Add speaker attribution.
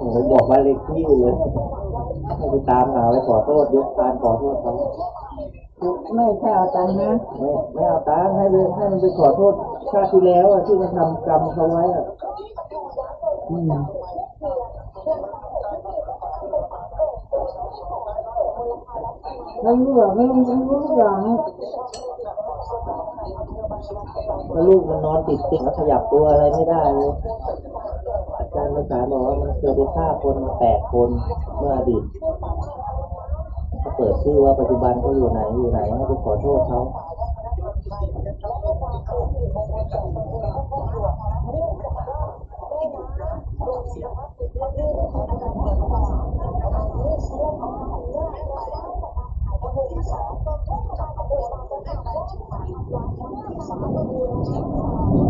Speaker 1: ผมบอกบ้านเลขที่เลยให้ไปตามหาไปขอโทษยกการขอโทษเขา
Speaker 2: ไม่ใช่เอาตังค์นะ
Speaker 1: ไม่ไม่เอาตังค์ให้ไปให้มันไปขอโทษชาติที่แล้วอะที่มันทำกรรมเขาไว้อะ
Speaker 2: อืมไม่รู้หรอกไม่รู้ไม่รู้ทุกอย่าง
Speaker 1: แล้วลูกมันนอนติดเตียงแล้วขยับตัวอะไรไม่ได้เลย การภาษาบอกว่ามันเคยไปฆ่าคนมาแปดคนเมื่ออดีตเขาเปิดชื่อว่าปัจจุบันเขาอยู่ไหนอยู่ไหนก็ไปขอโทษเขาเ